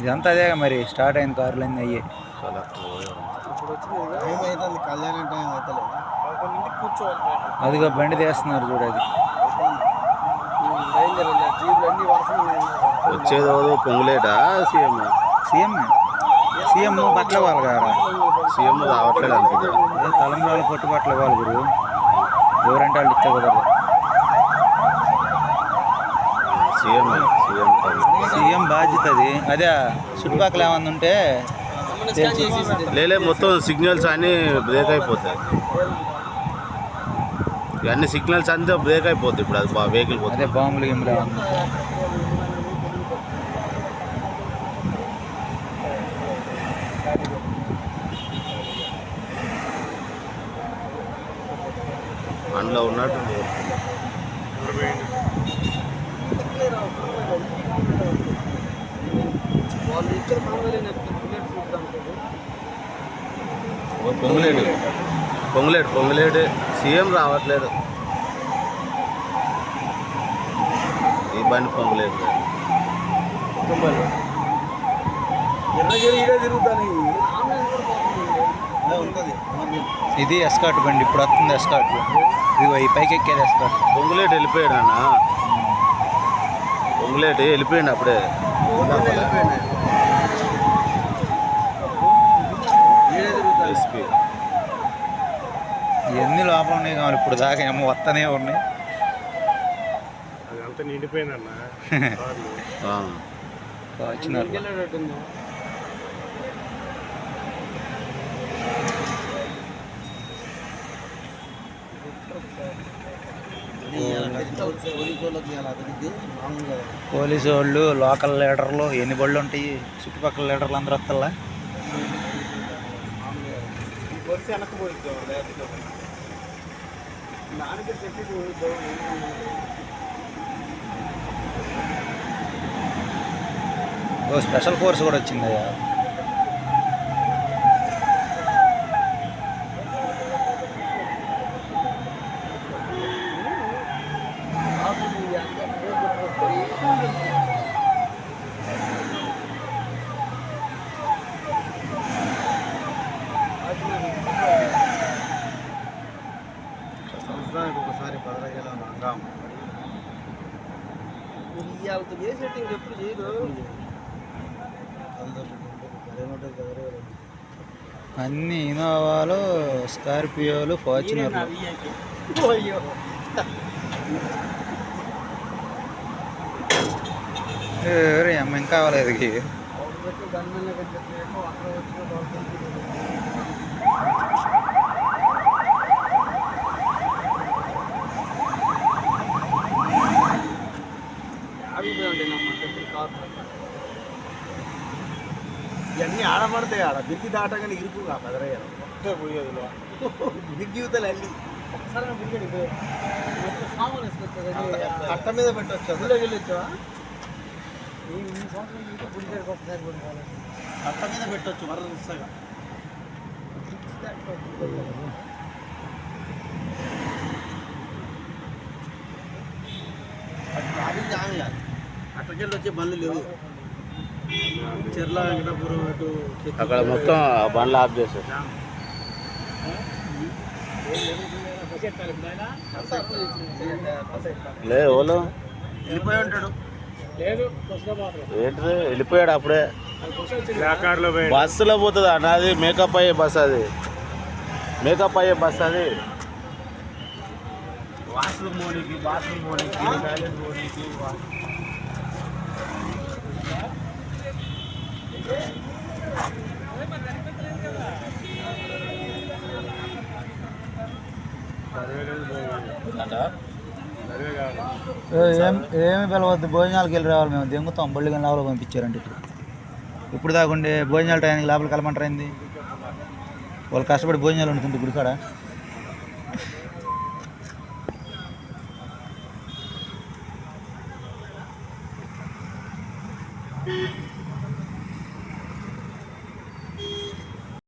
ఇదంతా అదే మరి స్టార్ట్ అయింది కార్లు అన్నీ అయ్యి. అదిగో బండి తీస్తున్నారు చూడు అది. వచ్చేది పొంగులేటా? సీఎం? సీఎం? సీఎం బట్టలు ఇవ్వాలి కదా. సీఎం రావట్లేదు అనుకుంటా. తలంబ్రాలు పొట్టు బట్టలు ఇవ్వాలి గురు. ఎవరంటే వాళ్ళు ఇచ్చే కాదు సీఎం బాధ్యత అది. అదే చుట్టుపక్కల ఏమన్నా ఉంటే లేలే మొత్తం సిగ్నల్స్ అన్నీ బ్రేక్ అయిపోతాయి. ఇవన్నీ సిగ్నల్స్ అంతా బ్రేక్ అయిపోతాయి ఇప్పుడు అది వెహికల్ పోతుంది బాంబులు ఉంటే. అందులో ఉన్నట్టు. వాళ్ళు ఇచ్చిన పొంగులేడు. పొంగులేడు పొంగులేడు. సీఎం రావట్లేదు. ఈ బండి పొంగులేడు ఉంటుంది. ఇది ఎస్కాట్ బండి. ఇప్పుడు వస్తుంది ఎస్కాట్ ఇదిగో ఈ పైకి ఎక్కేది ఎస్కాట్ పొంగులేటు వెళ్ళిపోయాడు అన్న. పొంగులేటు వెళ్ళిపోయాడు అప్పుడే. ఎస్పీ. ఇవన్నీ లోపల ఉన్నాయి కావాలి? ఇప్పుడు దాకా ఏమో వస్తూనే ఉన్నాయి. అదంతా నిండిపోయిందన్న. వచ్చినారు. పోలీసు వాళ్ళు లోకల్ లీడర్లు ఎన్ని బళ్ళు ఉంటాయి? చుట్టుపక్కల లీడర్లు అందరూ వస్తల్లా ఓ స్పెషల్ ఫోర్స్ కూడా వచ్చిందయ్యా. సంవత్సరానికి ఒకసారి ఇవాళతో చేసేట్టు ఇంకెప్పుడు చేయరు? అన్ని ఇనోవాలు స్కార్పియోలు ఫార్చునర్లు. అమ్మ ఇంకా కావాలేదు ఇది ఇవన్నీ ఆడపడతాయి ఆడ. బిర్గి దాటగానే ఇరుకుగా పెదరయ్యారు ఒకే పోయేదిలో. బిర్గి యువతలు వెళ్ళి కట్ట మీద పెట్టవచ్చు అందులో వెళ్ళొచ్చావా కట్ట మీద పెట్టవచ్చు వరదగా అది జామి కాదు అక్కడికెళ్ళి వచ్చే బండ్లు లేవు చెర్ల వెంకటాపురం అటు అక్కడ మొత్తం బండ్లు ఆఫ్ చేశారు. లేదు ఓలో. వెళ్ళిపోయి ఉంటాడు. ఏంటిది? వెళ్ళిపోయాడు అప్పుడే. బస్సులో పోతుంది అన్న అది మేకప్ అయ్యే బస్ అది. మేకప్ అయ్యే బస్ అది. పోనీకి బాత్రూమ్ పోనీకి టాయిలెట్ పోనీకి ఏం ఏమి పిలవద్దు. భోజనాలకు వెళ్ళి రావాలి మేము. దెంగుతాం. బళ్ళు కానీ లోపల పంపించారండి ఇప్పుడు. ఇప్పుడు దాకుండే భోజనాల టైంకి లోపలికి వెళ్ళమంటారు వాళ్ళు కష్టపడి భోజనాలు ఉంటుంది గుడికాడ.